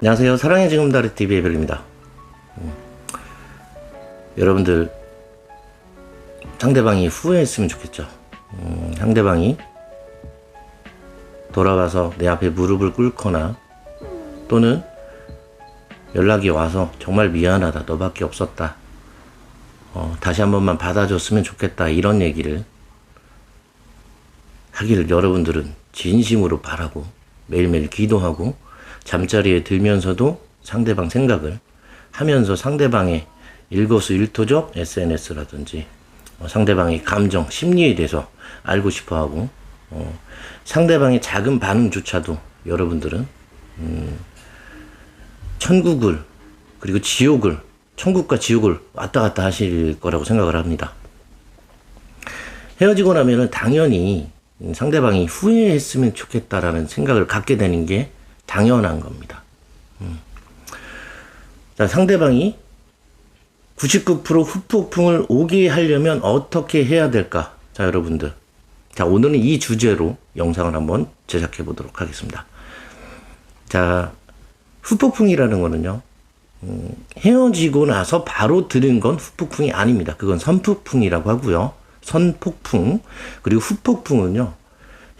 안녕하세요. 사랑의 지금 다리 TV의 별입니다. 음, 여러분들 상대방이 후회했으면 좋겠죠. 음, 상대방이 돌아와서 내 앞에 무릎을 꿇거나 또는 연락이 와서 정말 미안하다. 너밖에 없었다. 어, 다시 한 번만 받아줬으면 좋겠다. 이런 얘기를 하기를 여러분들은 진심으로 바라고 매일매일 기도하고 잠자리에 들면서도 상대방 생각을 하면서 상대방의 일거수일투족 SNS라든지 어, 상대방의 감정, 심리에 대해서 알고 싶어 하고 어, 상대방의 작은 반응조차도 여러분들은 음, 천국을 그리고 지옥을 천국과 지옥을 왔다 갔다 하실 거라고 생각을 합니다. 헤어지고 나면은 당연히 상대방이 후회했으면 좋겠다라는 생각을 갖게 되는 게 당연한 겁니다. 음. 자, 상대방이 99% 후폭풍을 오게 하려면 어떻게 해야 될까? 자, 여러분들. 자, 오늘은 이 주제로 영상을 한번 제작해 보도록 하겠습니다. 자, 후폭풍이라는 거는요, 음, 헤어지고 나서 바로 들은 건 후폭풍이 아닙니다. 그건 선폭풍이라고 하고요. 선폭풍, 그리고 후폭풍은요,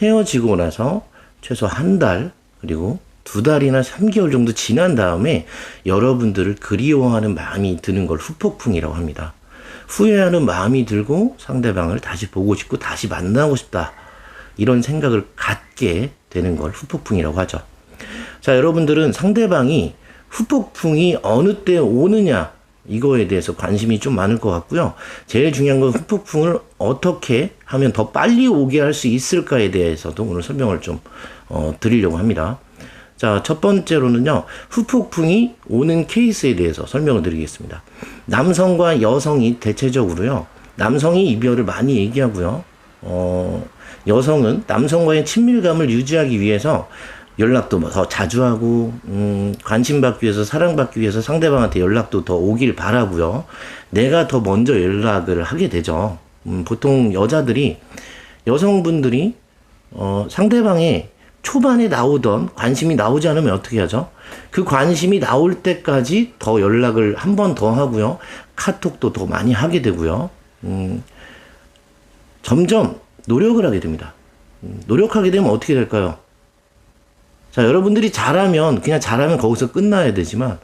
헤어지고 나서 최소 한 달, 그리고 두 달이나 3개월 정도 지난 다음에 여러분들을 그리워하는 마음이 드는 걸 후폭풍이라고 합니다. 후회하는 마음이 들고 상대방을 다시 보고 싶고 다시 만나고 싶다. 이런 생각을 갖게 되는 걸 후폭풍이라고 하죠. 자, 여러분들은 상대방이 후폭풍이 어느 때 오느냐, 이거에 대해서 관심이 좀 많을 것 같고요. 제일 중요한 건 후폭풍을 어떻게 하면 더 빨리 오게 할 수 있을까에 대해서도 오늘 설명을 좀 어, 드리려고 합니다. 자, 첫 번째로는요, 후폭풍이 오는 케이스에 대해서 설명을 드리겠습니다. 남성과 여성이 대체적으로요, 남성이 이별을 많이 얘기하고요, 어, 여성은 남성과의 친밀감을 유지하기 위해서 연락도 뭐더 자주 하고, 음, 관심받기 위해서, 사랑받기 위해서 상대방한테 연락도 더 오길 바라고요 내가 더 먼저 연락을 하게 되죠. 음, 보통 여자들이, 여성분들이, 어, 상대방의 초반에 나오던 관심이 나오지 않으면 어떻게 하죠? 그 관심이 나올 때까지 더 연락을 한 번 더 하고요. 카톡도 더 많이 하게 되고요. 음, 점점 노력을 하게 됩니다. 음, 노력하게 되면 어떻게 될까요? 자, 여러분들이 잘하면, 그냥 잘하면 거기서 끝나야 되지만,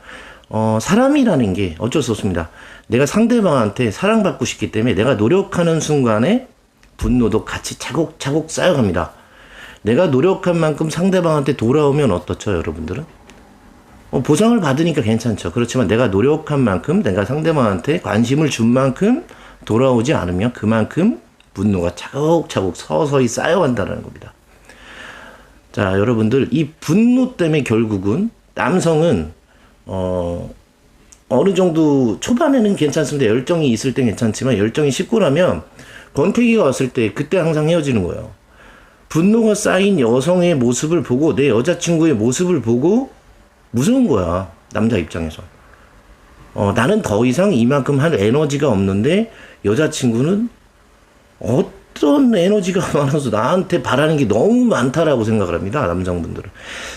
어, 사람이라는 게 어쩔 수 없습니다. 내가 상대방한테 사랑받고 싶기 때문에 내가 노력하는 순간에 분노도 같이 차곡차곡 쌓여갑니다. 내가 노력한 만큼 상대방한테 돌아오면 어떻죠, 여러분들은? 어, 보상을 받으니까 괜찮죠. 그렇지만 내가 노력한 만큼, 내가 상대방한테 관심을 준 만큼 돌아오지 않으면 그만큼 분노가 차곡차곡 서서히 쌓여간다는 겁니다. 자, 여러분들, 이 분노 때문에 결국은 남성은, 어, 어느 정도 초반에는 괜찮습니다. 열정이 있을 땐 괜찮지만 열정이 식고 나면 권태기가 왔을 때 그때 항상 헤어지는 거예요. 분노가 쌓인 여성의 모습을 보고 내 여자친구의 모습을 보고 무서운 거야. 남자 입장에서. 어, 나는 더 이상 이만큼 할 에너지가 없는데 여자친구는 어떤 에너지가 많아서 나한테 바라는 게 너무 많다라고 생각을 합니다. 남성분들은.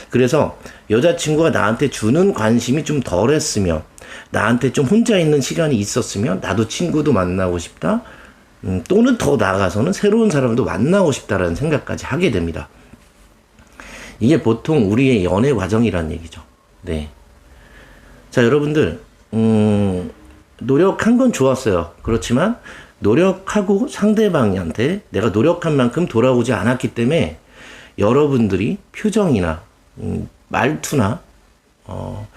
그래서 여자친구가 나한테 주는 관심이 좀 덜했으면 나한테 좀 혼자 있는 시간이 있었으면 나도 친구도 만나고 싶다. 음, 또는 더 나아가서는 새로운 사람도 만나고 싶다라는 생각까지 하게 됩니다. 이게 보통 우리의 연애 과정이라는 얘기죠. 네. 자, 여러분들, 음, 노력한 건 좋았어요. 그렇지만, 노력하고 상대방한테 내가 노력한 만큼 돌아오지 않았기 때문에 여러분들이 표정이나, 음, 말투나, 어,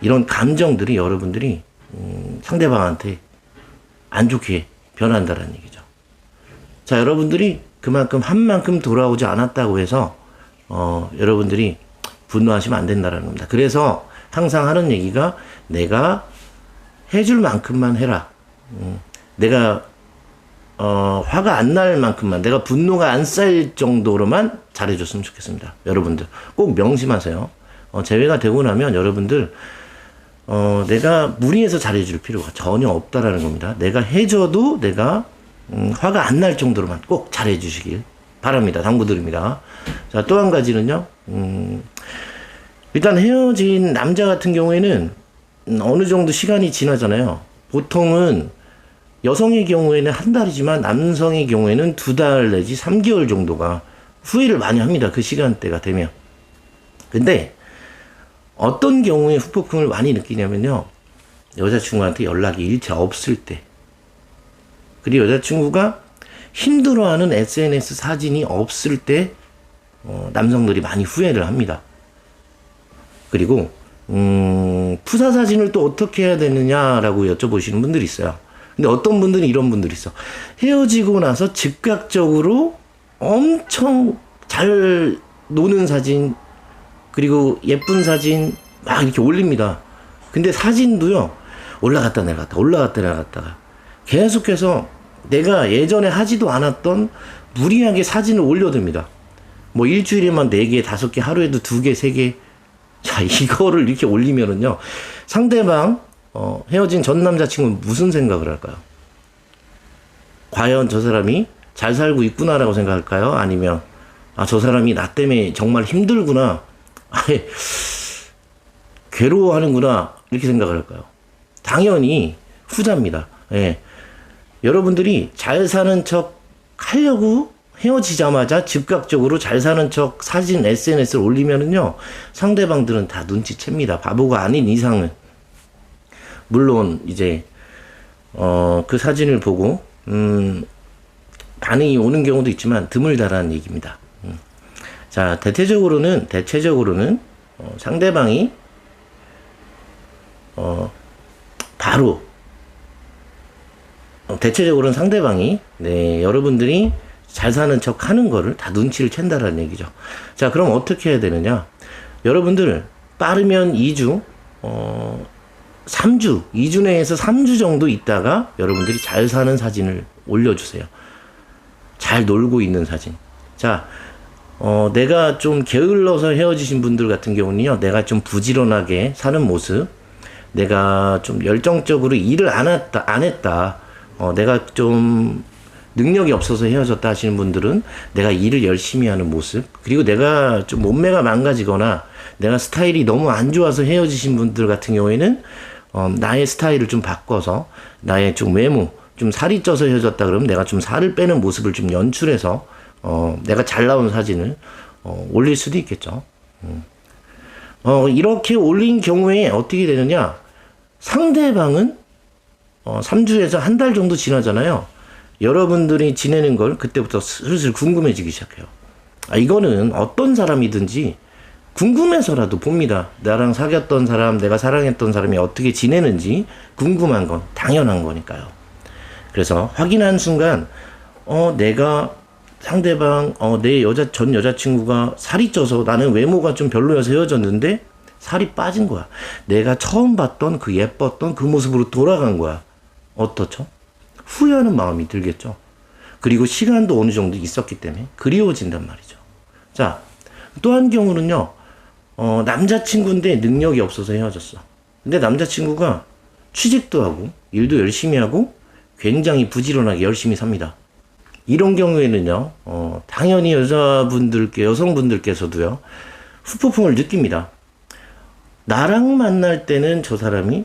이런 감정들이 여러분들이, 음, 상대방한테 안 좋게 변한다는 얘기죠. 자, 여러분들이 그만큼 한 만큼 돌아오지 않았다고 해서 어, 여러분들이 분노하시면 안 된다는 겁니다. 그래서 항상 하는 얘기가 내가 해줄 만큼만 해라. 음, 내가 어, 화가 안 날 만큼만, 내가 분노가 안 쌓일 정도로만 잘해줬으면 좋겠습니다. 여러분들 꼭 명심하세요. 어, 제외가 되고 나면 여러분들 어, 내가 무리해서 잘해줄 필요가 전혀 없다라는 겁니다. 내가 해줘도 내가 음, 화가 안 날 정도로만 꼭 잘해주시길 바랍니다. 당부드립니다. 자, 또 한 가지는요, 음, 일단 헤어진 남자 같은 경우에는 음, 어느 정도 시간이 지나잖아요. 보통은 여성의 경우에는 한 달이지만 남성의 경우에는 두 달 내지 3개월 정도가 후회를 많이 합니다. 그 시간대가 되면. 근데 어떤 경우에 후폭풍을 많이 느끼냐면요. 여자친구한테 연락이 일체 없을 때. 그리고 여자친구가 힘들어하는 SNS 사진이 없을 때 어, 남성들이 많이 후회를 합니다. 그리고 음, 푸사 사진을 또 어떻게 해야 되느냐라고 여쭤보시는 분들이 있어요. 근데 어떤 분들은 이런 분들이 있어. 헤어지고 나서 즉각적으로 엄청 잘 노는 사진, 그리고 예쁜 사진 막 이렇게 올립니다. 근데 사진도요, 올라갔다 내려갔다, 올라갔다 내려갔다가 계속해서 내가 예전에 하지도 않았던 무리하게 사진을 올려둡니다. 뭐 일주일에만 4개, 5개, 하루에도 2개, 3개. 자, 이거를 이렇게 올리면은요, 상대방, 어, 헤어진 전 남자친구는 무슨 생각을 할까요? 과연 저 사람이 잘 살고 있구나라고 생각할까요? 아니면, 아, 저 사람이 나 때문에 정말 힘들구나. 아예, 괴로워하는구나. 이렇게 생각을 할까요? 당연히 후자입니다. 예. 여러분들이 잘 사는 척 하려고 헤어지자마자 즉각적으로 잘 사는 척 사진 SNS를 올리면은요, 상대방들은 다 눈치챕니다. 바보가 아닌 이상은. 물론, 이제, 어, 그 사진을 보고, 음, 반응이 오는 경우도 있지만 드물다라는 얘기입니다. 음. 자, 대체적으로는, 대체적으로는, 어, 상대방이, 어, 바로, 어, 대체적으로는 상대방이, 네, 여러분들이 잘 사는 척 하는 거를 다 눈치를 챈다라는 얘기죠. 자, 그럼 어떻게 해야 되느냐? 여러분들, 빠르면 2주, 어, 3주, 2주 내에서 3주 정도 있다가 여러분들이 잘 사는 사진을 올려주세요. 잘 놀고 있는 사진. 자, 어, 내가 좀 게을러서 헤어지신 분들 같은 경우는요, 내가 좀 부지런하게 사는 모습, 내가 좀 열정적으로 일을 안 했다, 안 했다, 어, 내가 좀 능력이 없어서 헤어졌다 하시는 분들은 내가 일을 열심히 하는 모습, 그리고 내가 좀 몸매가 망가지거나 내가 스타일이 너무 안 좋아서 헤어지신 분들 같은 경우에는 어, 나의 스타일을 좀 바꿔서 나의 좀 외모, 좀 살이 쪄서 헤어졌다 그러면 내가 좀 살을 빼는 모습을 좀 연출해서 어, 내가 잘 나온 사진을 어, 올릴 수도 있겠죠. 음. 어, 이렇게 올린 경우에 어떻게 되느냐? 상대방은 어, 3주에서 한 달 정도 지나잖아요. 여러분들이 지내는 걸 그때부터 슬슬 궁금해지기 시작해요. 아, 이거는 어떤 사람이든지 궁금해서라도 봅니다. 나랑 사귀었던 사람, 내가 사랑했던 사람이 어떻게 지내는지 궁금한 건 당연한 거니까요. 그래서 확인한 순간, 어, 내가 상대방, 어, 내 여자, 전 여자친구가 살이 쪄서 나는 외모가 좀 별로여서 헤어졌는데 살이 빠진 거야. 내가 처음 봤던 그 예뻤던 그 모습으로 돌아간 거야. 어떻죠? 후회하는 마음이 들겠죠. 그리고 시간도 어느 정도 있었기 때문에 그리워진단 말이죠. 자, 또 한 경우는요, 어, 남자친구인데 능력이 없어서 헤어졌어. 근데 남자친구가 취직도 하고, 일도 열심히 하고, 굉장히 부지런하게 열심히 삽니다. 이런 경우에는요, 어, 당연히 여자분들께, 여성분들께서도요, 후폭풍을 느낍니다. 나랑 만날 때는 저 사람이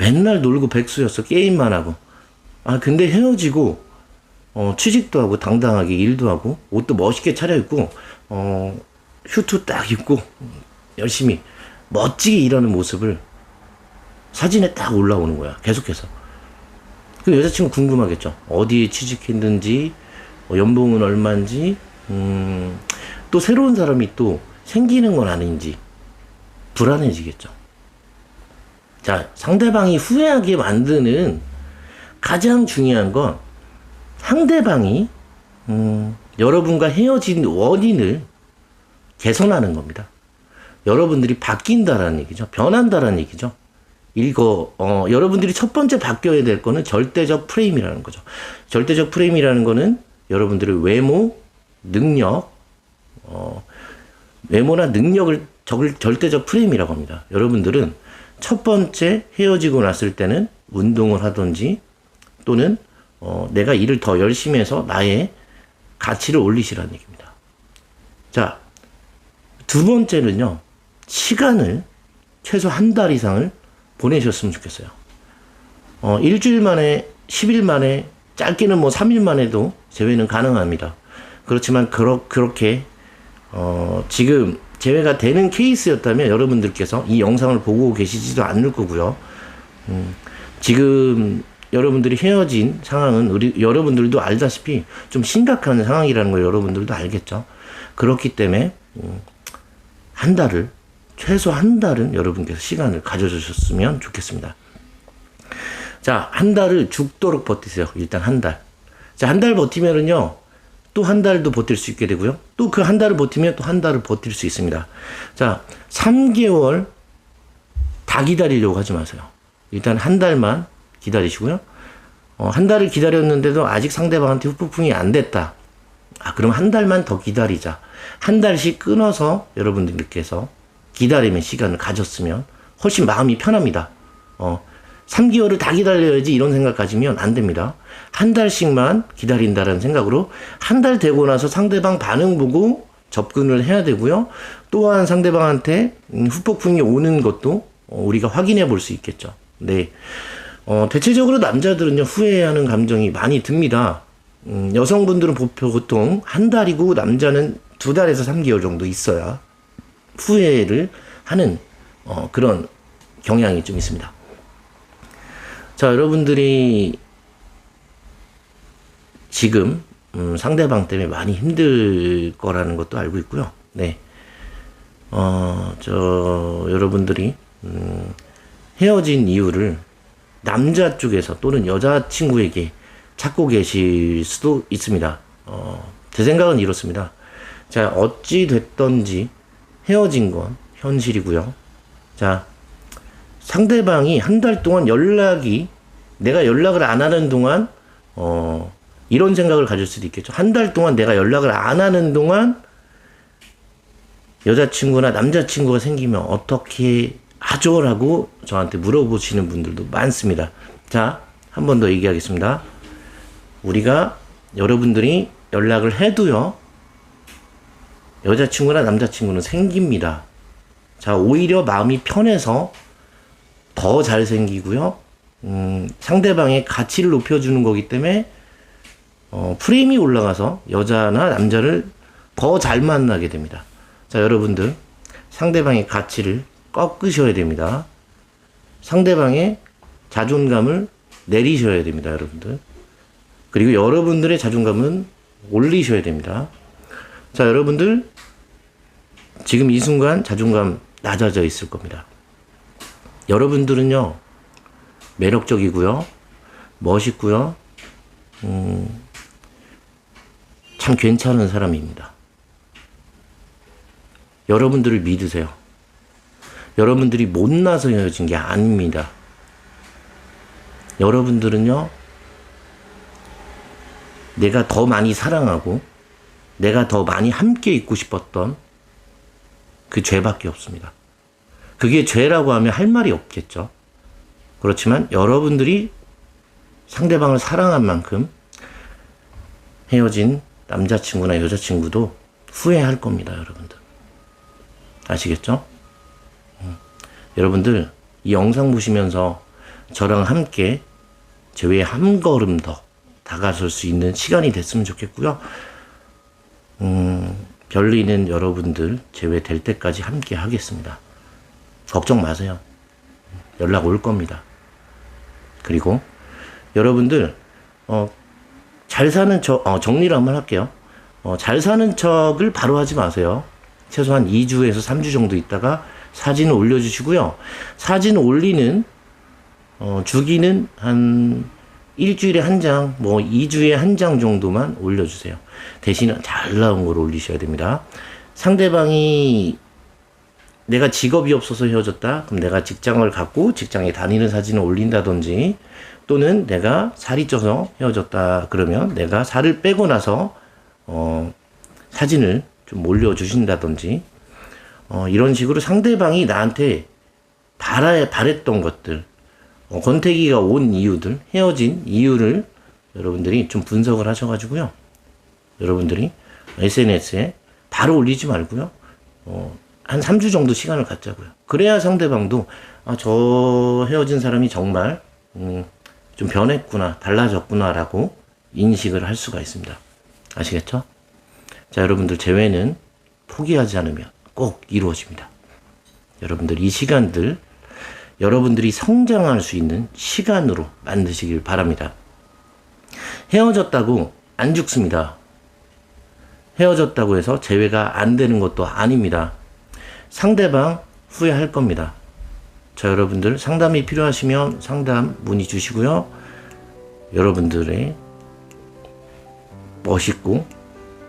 맨날 놀고 백수였어. 게임만 하고. 아, 근데 헤어지고, 어, 취직도 하고, 당당하게 일도 하고, 옷도 멋있게 차려입고, 어, 휴트 딱 입고, 열심히, 멋지게 일하는 모습을 사진에 딱 올라오는 거야. 계속해서. 그 여자친구 궁금하겠죠. 어디에 취직했는지, 어, 연봉은 얼마인지, 음, 또 새로운 사람이 또 생기는 건 아닌지, 불안해지겠죠. 자, 상대방이 후회하게 만드는 가장 중요한 건 상대방이 음, 여러분과 헤어진 원인을 개선하는 겁니다. 여러분들이 바뀐다라는 얘기죠. 변한다라는 얘기죠. 이거 어, 여러분들이 첫 번째 바뀌어야 될 거는 절대적 프레임이라는 거죠. 절대적 프레임이라는 거는 여러분들의 외모, 능력, 어, 외모나 능력을 적을 절대적 프레임이라고 합니다. 여러분들은 첫 번째 헤어지고 났을 때는 운동을 하든지 또는 어, 내가 일을 더 열심히 해서 나의 가치를 올리시라는 얘기입니다. 자, 두 번째는요, 시간을 최소 한 달 이상을 보내셨으면 좋겠어요. 어, 일주일 만에, 10일 만에, 짧게는 뭐 3일 만에도 재회는 가능합니다. 그렇지만, 그러, 그렇게, 어, 지금 재회가 되는 케이스였다면 여러분들께서 이 영상을 보고 계시지도 않을 거고요. 음, 지금 여러분들이 헤어진 상황은 우리 여러분들도 알다시피 좀 심각한 상황이라는 걸 여러분들도 알겠죠. 그렇기 때문에 음, 한 달을 최소 한 달은 여러분께서 시간을 가져주셨으면 좋겠습니다. 자, 한 달을 죽도록 버티세요. 일단 한 달. 자, 한 달 버티면은요. 또 한 달도 버틸 수 있게 되고요. 또 그 한 달을 버티면 또 한 달을 버틸 수 있습니다. 자, 3개월 다 기다리려고 하지 마세요. 일단 한 달만 기다리시고요. 어, 한 달을 기다렸는데도 아직 상대방한테 후폭풍이 안 됐다. 아, 그럼 한 달만 더 기다리자. 한 달씩 끊어서 여러분들께서 기다리면 시간을 가졌으면 훨씬 마음이 편합니다. 어, 3개월을 다 기다려야지 이런 생각 가지면 안 됩니다. 한 달씩만 기다린다는 생각으로 한 달 되고 나서 상대방 반응 보고 접근을 해야 되고요. 또한 상대방한테 음, 후폭풍이 오는 것도 어, 우리가 확인해 볼 수 있겠죠. 네. 어, 대체적으로 남자들은요, 후회하는 감정이 많이 듭니다. 음, 여성분들은 보- 보통 한 달이고 남자는 두 달에서 3개월 정도 있어야 후회를 하는 어, 그런 경향이 좀 있습니다. 자, 여러분들이 지금 음, 상대방 때문에 많이 힘들 거라는 것도 알고 있고요. 네. 어, 저, 여러분들이, 음, 헤어진 이유를 남자 쪽에서 또는 여자친구에게 찾고 계실 수도 있습니다. 어, 제 생각은 이렇습니다. 자, 어찌 됐던지 헤어진 건 현실이고요. 자, 상대방이 한 달 동안 연락이 내가 연락을 안 하는 동안 어 이런 생각을 가질 수도 있겠죠. 한 달 동안 내가 연락을 안 하는 동안 여자친구나 남자친구가 생기면 어떻게 하죠 라고 저한테 물어보시는 분들도 많습니다. 자, 한 번 더 얘기하겠습니다. 우리가 여러분들이 연락을 해도요. 여자친구나 남자친구는 생깁니다. 자, 오히려 마음이 편해서 더 잘생기고요. 음, 상대방의 가치를 높여주는 거기 때문에 어, 프레임이 올라가서 여자나 남자를 더 잘 만나게 됩니다. 자, 여러분들 상대방의 가치를 꺾으셔야 됩니다. 상대방의 자존감을 내리셔야 됩니다, 여러분들. 그리고 여러분들의 자존감은 올리셔야 됩니다. 자, 여러분들 지금 이 순간 자존감 낮아져 있을 겁니다. 여러분들은요, 매력적이고요, 멋있고요, 음, 참 괜찮은 사람입니다. 여러분들을 믿으세요. 여러분들이 못나서 헤어진 게 아닙니다. 여러분들은요, 내가 더 많이 사랑하고, 내가 더 많이 함께 있고 싶었던 그 죄밖에 없습니다. 그게 죄라고 하면 할 말이 없겠죠. 그렇지만 여러분들이 상대방을 사랑한 만큼 헤어진 남자친구나 여자친구도 후회할 겁니다, 여러분들. 아시겠죠? 음. 여러분들, 이 영상 보시면서 저랑 함께 제외 한 걸음 더 다가설 수 있는 시간이 됐으면 좋겠고요. 음, 별리는 여러분들 제외될 때까지 함께 하겠습니다. 걱정 마세요. 연락 올 겁니다. 그리고 여러분들 어, 잘 사는 척 어, 정리를 한번 할게요. 어, 잘 사는 척을 바로 하지 마세요. 최소한 2주에서 3주 정도 있다가 사진을 올려주시고요. 사진 올리는 어, 주기는 한 일주일에 한 장, 뭐 2주에 한 장 정도만 올려주세요. 대신 잘 나온 걸 올리셔야 됩니다. 상대방이 내가 직업이 없어서 헤어졌다? 그럼 내가 직장을 갖고 직장에 다니는 사진을 올린다든지 또는 내가 살이 쪄서 헤어졌다. 그러면 내가 살을 빼고 나서 어, 사진을 좀 올려주신다든지 어, 이런 식으로 상대방이 나한테 바라, 바랬던 것들 어, 권태기가 온 이유들 헤어진 이유를 여러분들이 좀 분석을 하셔가지고요. 여러분들이 SNS에 바로 올리지 말고요. 어, 한 3주 정도 시간을 갖자고요. 그래야 상대방도 아, 저 헤어진 사람이 정말 음, 좀 변했구나, 달라졌구나라고 인식을 할 수가 있습니다. 아시겠죠? 자, 여러분들 재회는 포기하지 않으면 꼭 이루어집니다. 여러분들 이 시간들 여러분들이 성장할 수 있는 시간으로 만드시길 바랍니다. 헤어졌다고 안 죽습니다. 헤어졌다고 해서 재회가 안 되는 것도 아닙니다. 상대방 후회할 겁니다. 자, 여러분들 상담이 필요하시면 상담 문의 주시고요. 여러분들의 멋있고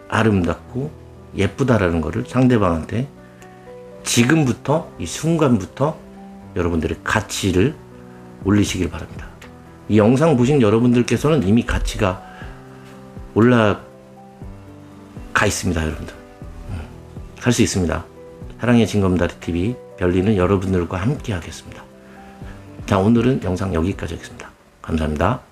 아름답고 예쁘다라는 것을 상대방한테 지금부터 이 순간부터 여러분들의 가치를 올리시길 바랍니다. 이 영상 보신 여러분들께서는 이미 가치가 올라가 있습니다, 여러분들. 할 수 있습니다. 사랑의 진검다리 TV 별리는 여러분들과 함께 하겠습니다. 자, 오늘은 영상 여기까지 하겠습니다. 감사합니다.